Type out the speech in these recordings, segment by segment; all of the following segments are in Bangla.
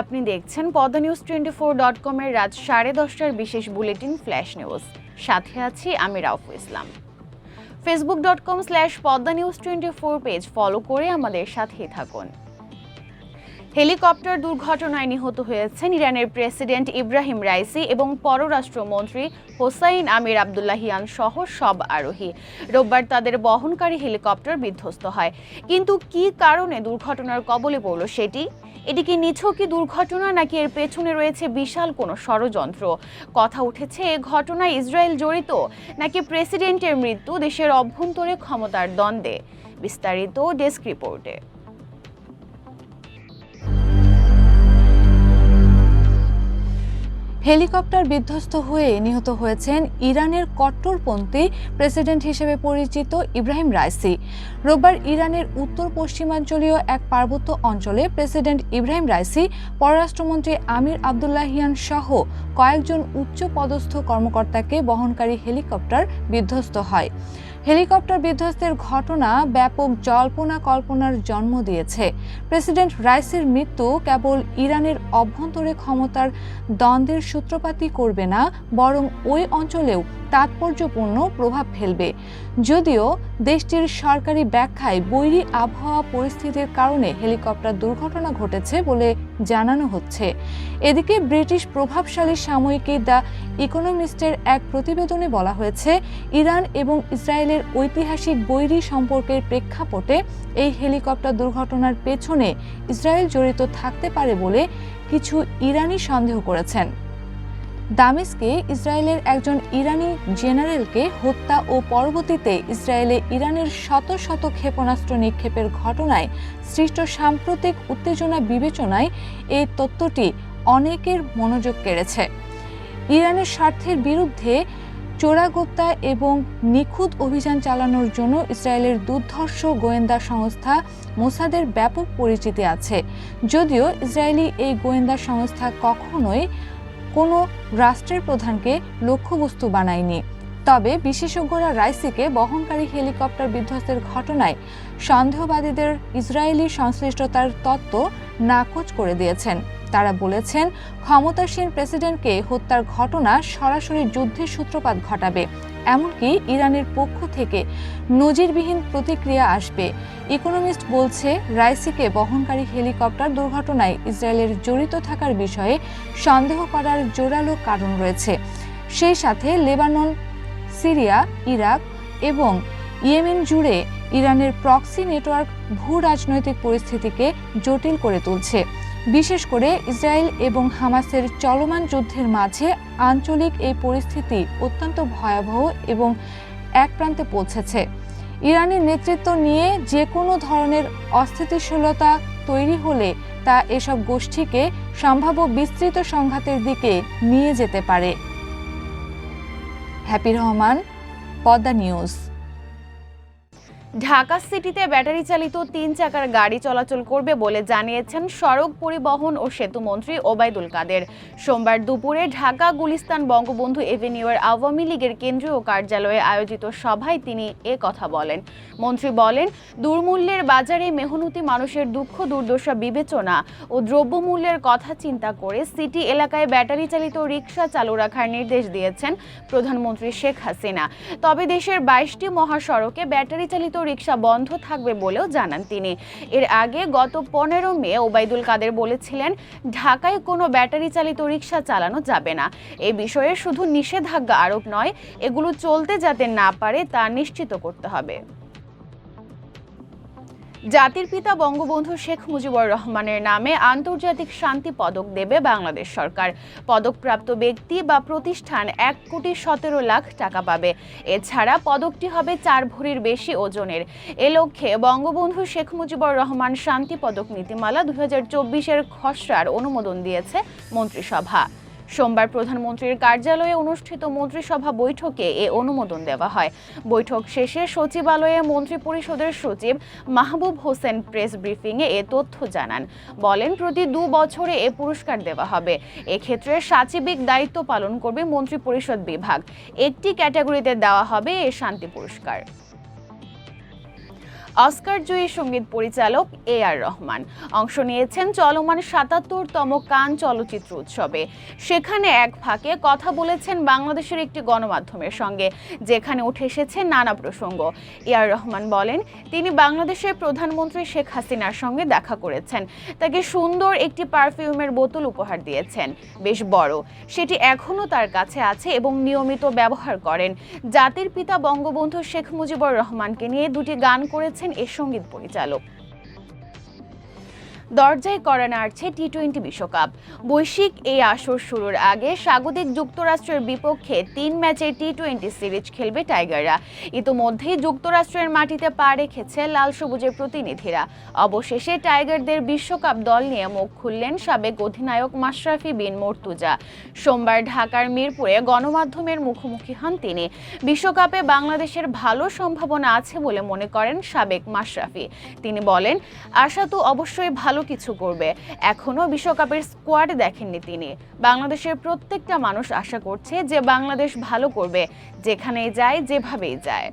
আপনি দেখছেন Padma news twenty four dot কমের রাত সাড়ে দশটার বিশেষ বুলেটিন ফ্ল্যাশ নিউজ। সাথে আছি আমি Raufu Islam. Facebook dot com slash Padma news twenty four page follow করে আমাদের সাথেই থাকুন। হেলিকপ্টার দুর্ঘটনায় নিহত হয়েছেন ইরানের প্রেসিডেন্ট ইব্রাহিম রাইসি এবং পররাষ্ট্রমন্ত্রী হোসাইন আমির আবদুল্লাহিয়ান সহ সব আরোহী। রোববার তাদের বহনকারী হেলিকপ্টার বিধ্বস্ত হয়। কিন্তু কী কারণে দুর্ঘটনার কবলে পড়ল সেটি? এটি কি নিছকই দুর্ঘটনা নাকি এর পেছনে রয়েছে বিশাল কোনো ষড়যন্ত্র? কথা উঠেছে, এ ঘটনায় ইসরায়েল জড়িত নাকি প্রেসিডেন্টের মৃত্যু দেশের অভ্যন্তরে ক্ষমতার দ্বন্দ্বে? বিস্তারিত ডেস্ক রিপোর্টে। হেলিকপ্টার বিধ্বস্ত হয়ে নিহত হয়েছেন ইরানের কট্টরপন্থী প্রেসিডেন্ট হিসেবে পরিচিত ইব্রাহিম রাইসি। রোববার ইরানের উত্তর পশ্চিমাঞ্চলীয় এক পার্বত্য অঞ্চলে প্রেসিডেন্ট ইব্রাহিম রাইসি, পররাষ্ট্রমন্ত্রী আমির আবদুল্লাহিয়ান সহ কয়েকজন উচ্চ পদস্থ কর্মকর্তাকে বহনকারী হেলিকপ্টার বিধ্বস্ত হয়। হেলিকপ্টার বিধ্বস্তের ঘটনা ব্যাপক জল্পনা কল্পনার জন্ম দিয়েছে। প্রেসিডেন্ট রাইসির মৃত্যু কেবল ইরানের অভ্যন্তরে ক্ষমতার দ্বন্দ্বের সূত্রপাতই করবে না, বরং ওই অঞ্চলেও তাৎপর্যপূর্ণ প্রভাব ফেলবে। যদিও দেশটির সরকারি ব্যাখ্যায় বৈরী আবহাওয়া পরিস্থিতির কারণে হেলিকপ্টার দুর্ঘটনা ঘটেছে বলে জানানো হচ্ছে। এদিকে ব্রিটিশ প্রভাবশালী সাময়িকী দ্য ইকোনমিস্টের এক প্রতিবেদনে বলা হয়েছে, ইরান এবং ইসরায়েলের ঐতিহাসিক বৈরী সম্পর্কের প্রেক্ষাপটে এই হেলিকপ্টার দুর্ঘটনার পেছনে ইসরায়েল জড়িত থাকতে পারে বলে কিছু ইরানি সন্দেহ করেছেন। দামেস্কে ইসরায়েলের একজন ইরানি জেনারেলকে হত্যা ও পরবর্তীতে ইসরায়েলে ইরানের শত শত ক্ষেপণাস্ত্র নিক্ষেপের ঘটনায় সৃষ্ট সাম্প্রতিক উত্তেজনা বিবেচনায় এই তত্ত্বটি অনেকের মনোযোগ কেড়েছে। ইরানের স্বার্থের বিরুদ্ধে চোরাগোপ্তা এবং নিখুঁত অভিযান চালানোর জন্য ইসরায়েলের দুর্ধর্ষ গোয়েন্দা সংস্থা মোসাদের ব্যাপক পরিচিতি আছে। যদিও ইসরায়েলি এই গোয়েন্দা সংস্থা কখনোই কোনো রাষ্ট্রের প্রধানকে লক্ষ্যবস্তু বানায়নি। তবে বিশেষজ্ঞরা রাইসিকে বহনকারী হেলিকপ্টার বিধ্বস্তের ঘটনায় সন্দেহবাদীদের ইসরায়েলি সংশ্লিষ্টতার তত্ত্ব নাকচ করে দিয়েছেন। তারা বলেছেন, ক্ষমতাসীন প্রেসিডেন্টকে হত্যার ঘটনা সরাসরি যুদ্ধের সূত্রপাত ঘটাবে। এমনকি ইরানের পক্ষ থেকে নজিরবিহীন প্রতিক্রিয়া আসবে। ইকোনমিস্ট বলছে, রাইসিকে বহনকারী হেলিকপ্টার দুর্ঘটনায় ইসরায়েলের জড়িত থাকার বিষয়ে সন্দেহ করার জোরালো কারণ রয়েছে। সেই সাথে লেবানন, সিরিয়া, ইরাক এবং ইয়েমেন জুড়ে ইরানের প্রক্সি নেটওয়ার্ক ভূ রাজনৈতিক পরিস্থিতিকে জটিল করে তুলছে। বিশেষ করে ইসরায়েল এবং হামাসের চলমান যুদ্ধের মাঝে আঞ্চলিক এই পরিস্থিতি অত্যন্ত ভয়াবহ এবং এক প্রান্তে পৌঁছেছে। ইরানের নেতৃত্ব নিয়ে যে কোনো ধরনের অস্থিতিশীলতা তৈরি হলে তা এসব গোষ্ঠীকে সম্ভাব্য বিস্তৃত সংঘাতের দিকে নিয়ে যেতে পারে। Happy Rahman, Padma news. Dhaka সিটিতে ব্যাটারি চালিত তিন চাকার গাড়ি চলাচল করবে বলে জানিয়েছেন সড়ক পরিবহন ও সেতু মন্ত্রী ওবায়দুল কাদের। সোমবার দুপুরে ঢাকা গুলিস্তান বঙ্গবন্ধু এভিনিউয়ের আওয়ামী লীগের কেন্দ্রীয় কার্যালয়ে আয়োজিত সভায় তিনি এ কথা বলেন। মন্ত্রী বলেন, দুর্মূল্যের বাজারে মেহনতি মানুষের দুঃখ, দুর্দশা, বিবেচনা ও দ্রব্যমূল্যের কথা চিন্তা করে সিটি এলাকায় ব্যাটারি চালিত রিক্সা চালু রাখার নির্দেশ দিয়েছেন প্রধানমন্ত্রী শেখ হাসিনা। তবে দেশের বাইশটি মহাসড়কে ব্যাটারি চালিত রিক্সা বন্ধ থাকবে বলেও জানান তিনি। এর আগে গত পনেরো মে ওবায়দুল কাদের বলেছিলেন, ঢাকায় কোনো ব্যাটারি চালিত রিক্সা চালানো যাবে না। এ বিষয়ে শুধু নিষেধাজ্ঞা আরোপ নয়, এগুলো চলতে যাতে না পারে তা নিশ্চিত করতে হবে। জাতির পিতা বঙ্গবন্ধু শেখ মুজিবুর রহমানের নামে আন্তর্জাতিক শান্তি পদক দেবে বাংলাদেশ সরকার। পদকপ্রাপ্ত ব্যক্তি বা প্রতিষ্ঠান এক কোটি সতেরো লাখ টাকা পাবে। এছাড়া পদকটি হবে চার ভরির বেশি ওজনের। এ লক্ষ্যে বঙ্গবন্ধু শেখ মুজিবুর রহমান শান্তি পদক নীতিমালা দু হাজার চব্বিশের খসড়ার অনুমোদন দিয়েছে মন্ত্রিসভা। সোমবার প্রধানমন্ত্রীর কার্যালয়ে অনুষ্ঠিত মন্ত্রিসভা বৈঠকে এ অনুমোদন দেওয়া হয়। বৈঠক শেষে সচিবালয়ে মন্ত্রিপরিষদের সচিব মাহবুব হোসেন প্রেস ব্রিফিংয়ে এ তথ্য জানান। বলেন, প্রতি দু বছরে এ পুরস্কার দেওয়া হবে। এক্ষেত্রে সাচিবিক দায়িত্ব পালন করবে মন্ত্রিপরিষদ বিভাগ। একটি ক্যাটাগরিতে দেওয়া হবে এ শান্তি পুরস্কার। অস্কার জয়ী সংগীত পরিচালক এ আর রহমান। অংশ নিয়েছেন চলমান সাতাত্তরতম কান চলচ্চিত্র উৎসবে। সেখানে এক ফাঁকে কথা বলেছেন বাংলাদেশের একটি গণমাধ্যমের সঙ্গে, যেখানে উঠে এসেছে নানা প্রসঙ্গ। এ আর রহমান বলেন, তিনি বাংলাদেশের প্রধানমন্ত্রী শেখ হাসিনার সঙ্গে দেখা করেছেন। তাকে সুন্দর একটি পারফিউমের বোতল উপহার দিয়েছেন। বেশ বড়। সেটি এখনও তার কাছে আছে এবং নিয়মিত ব্যবহার করেন। জাতির পিতা বঙ্গবন্ধু শেখ মুজিবুর রহমানকে নিয়ে দুটি গান করেছেন এ সংগীত পরিচালক। দরজায় করা নাড়ছে টি টোয়েন্টি বিশ্বকাপ। বৈশ্বিক এই আসর শুরুর আগে স্বাগতিক যুক্তরাষ্ট্রের বিপক্ষে তিন ম্যাচের টি টোয়েন্টি সিরিজ খেলবে টাইগাররা। ইতোমধ্যেই যুক্তরাষ্ট্রের মাটিতে পা রেখেছে লাল সবুজের প্রতিনিধিরা। অবশেষে টাইগারদের বিশ্বকাপ দল নিয়ে মুখ খুললেন সাবেক অধিনায়ক মাশরাফি বিন মর্তুজা। সোমবার ঢাকার মিরপুরে গণমাধ্যমের মুখোমুখি হন তিনি। বিশ্বকাপে বাংলাদেশের ভালো সম্ভাবনা আছে বলে মনে করেন সাবেক মাশরাফি। তিনি বলেন, আশা তো অবশ্যই ভালো কিছু করবে। এখনও বিশ্বকাপের স্কোয়াড দেখেননি তিনি। বাংলাদেশের প্রত্যেকটা মানুষ আশা করছে যে বাংলাদেশ ভালো করবে, যেখানেই যায়, যেভাবেই যায়।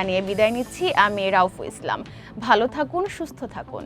জানিয়ে বিদায় নিচ্ছি আমি রাউফু ইসলাম। ভালো থাকুন সুস্থ থাকুন।